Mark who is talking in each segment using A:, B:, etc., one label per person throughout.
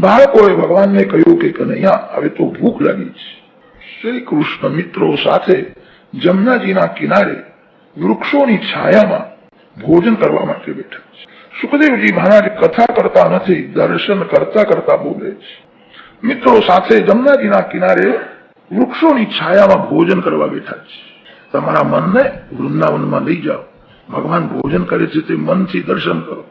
A: બાળકોએ ભગવાનને કહ્યું કે, કનૈયા, હવે તો ભૂખ લાગી છે. શ્રી કૃષ્ણ મિત્રો સાથે જમનાજીના કિનારે વૃક્ષોની છાયામાં ભોજન કરવા માટે બેઠા છે. સુખદેવજી મહારાજ કથા કરતા નથી, દર્શન કરતા કરતા બોલે છે. મિત્રો સાથે જમનાજીના કિનારે વૃક્ષોની છાયામાં ભોજન કરવા બેઠા છે. તમારા મનને વૃંદાવનમાં લઈ જાઓ. ભગવાન ભોજન કરે છે તે મનથી દર્શન કરો.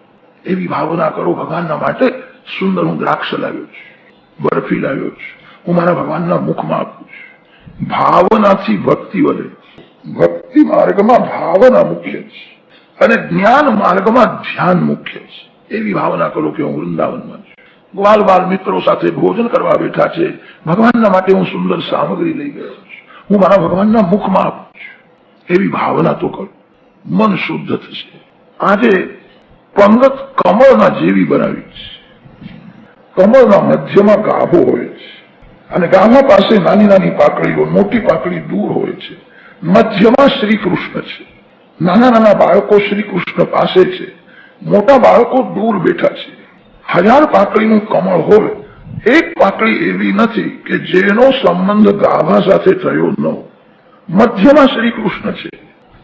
A: એવી ભાવના કરો ભગવાનના માટે સુંદર હું દ્રાક્ષ લાવ્યો છું, બરફી લાવ્યો છું, હું મારા ભગવાનના મુખમાં આપું છું. ભાવનાથી ભક્તિ વધે ભક્તિ માર્ગમાં ભાવના મુખ્ય છે. અને જ્ઞાન માર્ગમાં ધ્યાન મુખ્ય છે. એવી ભાવના કરો કે હું વૃંદાવનમાં છું. ગ્વાલ બાલ મિત્રો સાથે ભોજન કરવા બેઠા છે. ભગવાનના માટે હું સુંદર સામગ્રી લઈ ગયો છું. હું મારા ભગવાનના મુખમાં આપું છું. એવી ભાવના તો કરો. મન શુદ્ધ થશે. આજે પંગત કમળના જેવી બનાવી છે. કમળના મધ્યમાં ગાભો હોય છે. અને ગાભા પાસે નાની નાની પાકડીઓ, મોટી પાકડી દૂર હોય છે. મધ્યમાં શ્રી કૃષ્ણ છે. નાના નાના બાળકો શ્રી કૃષ્ણ પાસે છે. મોટા બાળકો દૂર બેઠા છે. હજાર પાકડીનું કમળ હોય, એક પાકડી એવી નથી કે જેનો સંબંધ ગાભા સાથે થયો ન મધ્યમાં શ્રી કૃષ્ણ છે.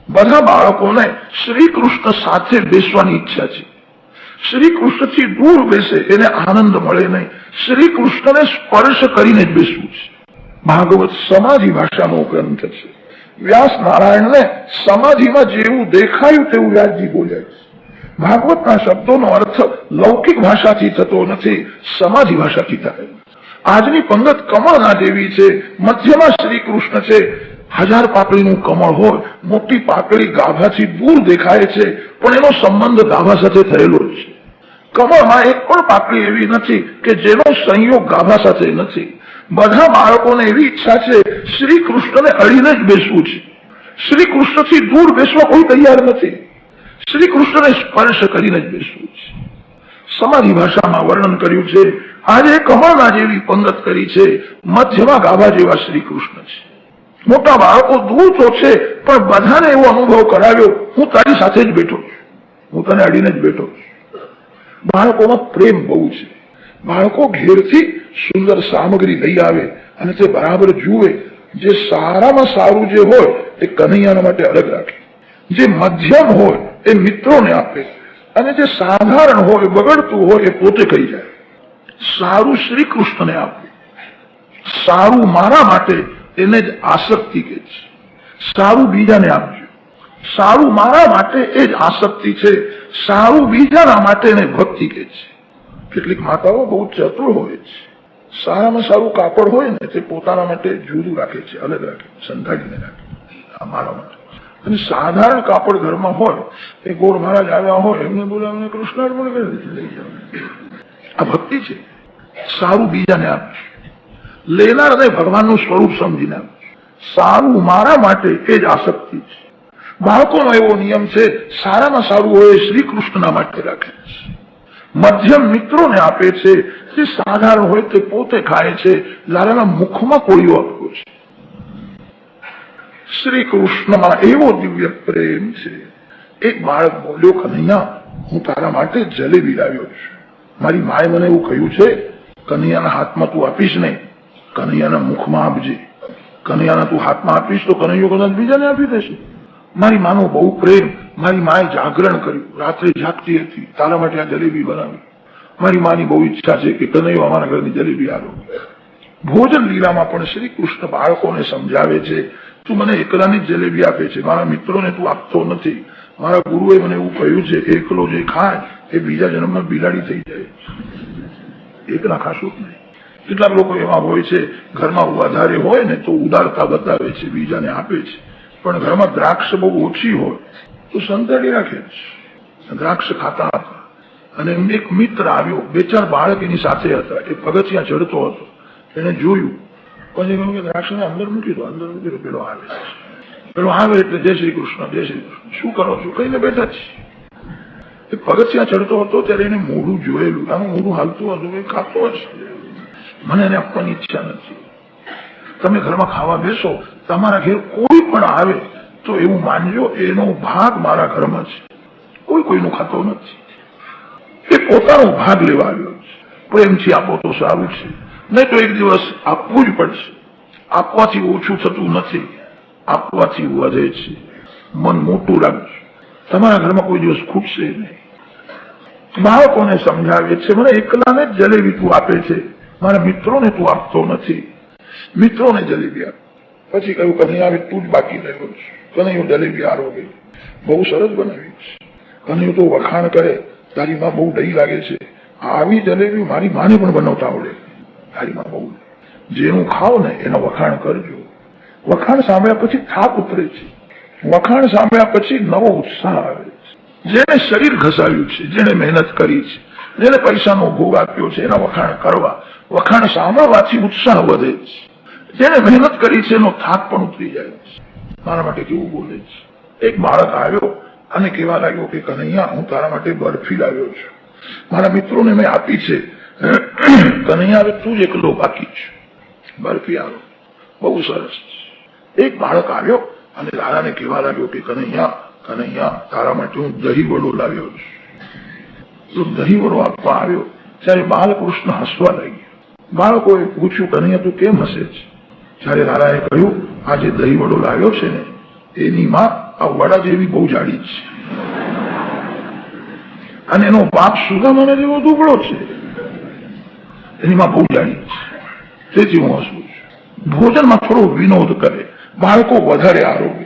A: બધા બાળકોને શ્રી કૃષ્ણ સાથે બેસવાની ઈચ્છા છે. શ્રી કૃષ્ણથી દૂર બેસે, એને આનંદ મળે નહીં. શ્રી કૃષ્ણને સ્પર્શ કરીને જ બેસવું છે. ભાગવત સમાધિ ભાષાનો ગ્રંથ છે. વ્યાસ નારાયણને સમાધિમાં જેવું દેખાયું તેવું વ્યાસજી બોલ્યા છે. ભાગવતના શબ્દોનો અર્થ લૌકિક ભાષાથી થતો નથી, સમાધિ ભાષાથી થાય. આજની પંગત કમળના દેવી છે, મધ્યમાં શ્રી કૃષ્ણ છે હજાર પાપડીનું કમળ હોય, મોટી પાકડી ગાભાથી દૂર દેખાય છે, પણ એનો સંબંધ ગાભા સાથે થયેલો છે. કમળમાં એક પણ પાકડી એવી નથી કે જેનો સંયોગ ગાભા સાથે નથી. બધા બાળકોને એવી ઈચ્છા છે શ્રી કૃષ્ણને અડીને જ બેસવું છે. શ્રી કૃષ્ણથી દૂર બેસવા કોઈ તૈયાર નથી. શ્રી કૃષ્ણને સ્પર્શ કરીને જ બેસવું છે. સમાધિ ભાષામાં વર્ણન કર્યું છે, આજે કમળના જેવી પંગત કરી છે, મધ્યમાં ગાભા જેવા શ્રી કૃષ્ણ છે. મોટા બાળકો દૂર તો છે, પણ બધાને એવો અનુભવ કરાવ્યો, હું તારી સાથે જ બેઠો હું તને અડીને જ બેઠો બાળકોમાં પ્રેમ બહુ છે. બાળકો ઘેરથી સુંદર સામગ્રી લઈ આવે અને તે બરાબર જુએ. જે સારામાં સારું જે હોય, એ કનૈયાના માટે અલગ રાખે. જે મધ્યમ હોય, એ મિત્રોને આપે. અને જે સાધારણ હોય, બગડતું હોય, એ પોતે કહી જાય. સારું શ્રી કૃષ્ણને આપવું સારું મારા માટે એને જ આસક્તિ કે છે. સારું બીજાને આપજો. સારું મારા માટે એ જ આસક્તિ છે. સારું બીજાના માટે એને ભક્તિ કે છે. કેટલીક માતાઓ બહુ ચતુર હોય છે. સારામાં સારું કાપડ હોય ને તે પોતાના માટે જુદું રાખે છે, અલગ રાખે સંતાડીને રાખે મારા માટે. અને સાધારણ કાપડ ઘરમાં હોય, એ ગોળ મહારાજ આવ્યા હોય, એમને બોલાવીને કૃષ્ણાર્પણ કરી દીધું. લઈ જાવ આ ભક્તિ છે. સારું બીજાને આપજો. લેનાર અને ભગવાનનું સ્વરૂપ સમજીને. સારું મારા માટે એ જ આસક્તિ છે. બાળકોનો એવો નિયમ છે, સારામાં સારું હોય શ્રી કૃષ્ણના માટે રાખે છે. મધ્યમ મિત્રોને આપે છે, જે સાધારણ હોય તે પોતે ખાય છે, લાલાના મુખમાં કોળીઓ આપ્યો છે. શ્રી કૃષ્ણમાં એવો દિવ્ય પ્રેમ છે. એક બાળક બોલ્યો, કનૈયા, હું તારા માટે જલેબી લાવ્યો છું. મારી માએ મને એવું કહ્યું છે, કનૈયાના હાથમાં તું આપીશ નહીં. કનૈયાના મુખમાં આપજે કનૈયાના તું હાથમાં આપીશ તો કનૈયો કદાચ બીજાને આપી દેશે મારી માનો બહુ પ્રેમ મારી માએ જાગરણ કર્યું રાત્રે જાગતી હતી તારા માટે આ જલેબી બનાવી મારી માની બહુ ઈચ્છા છે કે કનૈયો અમારા ઘરની જલેબી આવ્યો ભોજન લીલામાં પણ શ્રી કૃષ્ણ બાળકોને સમજાવે છે તું મને એકલાની જ જલેબી આપે છે મારા મિત્રોને તું આપતો નથી મારા ગુરુએ મને એવું કહ્યું છે એકલો જે ખાય એ બીજા જન્મમાં બિલાડી થઈ જાય એકલા ખાશું જ નહીં કેટલાક લોકો એમાં હોય છે, ઘરમાં વધારે હોય ને તો ઉદારતા બતાવે છે, બીજાને આપે છે. પણ ઘરમાં દ્રાક્ષ બહુ ઓછી હોય, તો સંતાડી રાખે છે દ્રાક્ષ ખાતા હતા. અને એમને એક મિત્ર આવ્યો, બે ચાર બાળક એની સાથે હતા. એ પગથિયા ચડતો હતો. એને જોયું. પછી કહ્યું કે દ્રાક્ષને અંદર મૂકી દો, અંદર મૂકી દો, પેલો આવે પેલો આવે એટલે જય શ્રી કૃષ્ણ, જય શ્રી કૃષ્ણ. શું કરો છો? કહીને બેઠા છે એ પગથિયા ચડતો હતો ત્યારે એને મોઢું જોયેલું. આનું મોઢું હાલતું હતું, એ ખાતો હશે મને એને આપવાની ઈચ્છા નથી. તમે ઘરમાં ખાવા બેસો, તમારા ઘેર કોઈ પણ આવે, તો એવું માનજો, એનો ભાગ મારા ઘરમાં છે. કોઈ કોઈનું ખાતો નથી. એ પોતાનો ભાગ લેવા આવ્યો છે. પ્રેમથી આપો તો સારું છે. નહીં તો એક દિવસ આપવું જ પડશે. આપવાથી ઓછું થતું નથી. આપવાથી વધે છે. મન મોટું રાખજો. તમારા ઘરમાં કોઈ દિવસ ખૂટશે નહીં. બાળકોને સમજાવે છે. મને એકલાને જ જલેબી તું આપે છે. મારા મિત્રોને તું આપતો નથી. મિત્રોને જલેબી આપ. પછી કહ્યું કનૈયા આવે તું જ બાકી રહ્યો કનૈયું જલેબી આરોગે. બહુ સરસ બનાવી કનૈયું તો વખાણ કરે. તારી માં બહુ ડહી લાગે છે. આવી જલેબી મારી માને પણ બનાવતા આવડે. તારી માં બહુ. જેનું ખાવ ને, એનો વખાણ કરજો. વખાણ સાંભળ્યા પછી થાક ઉતરે છે. વખાણ સાંભળ્યા પછી નવો ઉત્સાહ આવે છે. જેને શરીર ઘસાવ્યું છે જેને મહેનત કરી છે જેને પૈસાનો ભોગ આપ્યો છે, એના વખાણ કરવા. વખાણ સામાવાથી ઉત્સાહ વધે છે. જેને મહેનત કરી છે, એનો થાક પણ ઉતરી જાય છે. મારા માટે કેવું બોલે છે? એક બાળક આવ્યો અને કહેવા લાગ્યો કે, કનૈયા, હું તારા માટે બરફી લાવ્યો છું. મારા મિત્રોને મેં આપી છે. કનૈયા તું જ એકલો બાકી છે. બરફી આવ્યો બહુ સરસ એક બાળક આવ્યો અને દાદાને કહેવા લાગ્યો કે, કનૈયા કનૈયા, તારા માટે હું દહીં વડો લાવ્યો છું. તો દહીં વડો આપવા આવ્યો. ત્યારે બાલકૃષ્ણ હસવા લાગ્યો. બાળકોએ પૂછ્યું, કનૈયા, તું કેમ હસે છે? ત્યારે દાદાએ કહ્યું, આ જે દહીં વડો લાવ્યો છે ને, એની માં આ વડા જેવી બહુ જાડી છે. અને એનો બાપ સુદામાને જેવો દુબળો છે. એની માં બહુ જાડી છે. તેથી હું હસું છું. ભોજનમાં થોડો વિનોદ કરે. બાળકો વધારે આરોગ્ય